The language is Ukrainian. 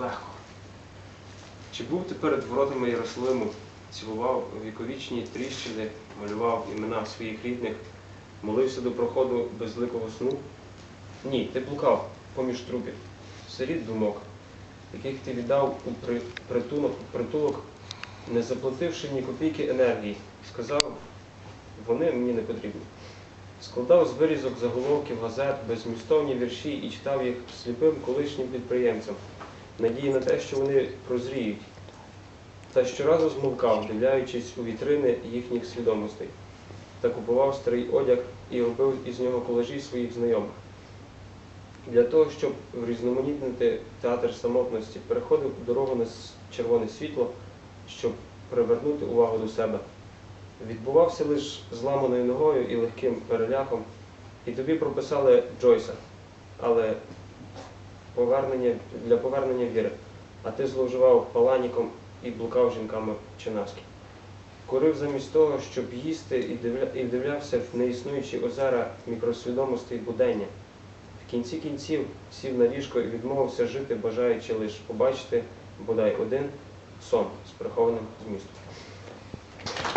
легко. Чи був ти перед воротами Єрусалиму, цілував віковічні тріщини, малював імена своїх рідних, молився до проходу безликого сну? Ні, ти блукав поміж трупів, сиріт думок, яких ти віддав у при- притулок, притулок, не заплативши ні копійки енергії, сказав, вони мені не потрібні. Складав з вирізок заголовків газет, безмістовні вірші і читав їх сліпим колишнім підприємцям, надії на те, що вони прозріють. Та щоразу змовкав, дивляючись у вітрини їхніх свідомостей, та купував старий одяг і робив із нього колажі своїх знайомих. Для того, щоб врізноманітнити театр самотності, переходив дорогу на червоне світло, щоб привернути увагу до себе. Відбувався лише зламаною ногою і легким переляком, і тобі прописали Джойса, але повернення, для повернення віри, а ти зловживав паланіком і блукав жінками чинаски. Курив замість того, щоб їсти, і, дивля, і вдивлявся в неіснуючі озера мікросвідомостей будення. В кінці кінців сів на ліжко і відмовився жити, бажаючи лише побачити бодай один сон з прихованим змістом.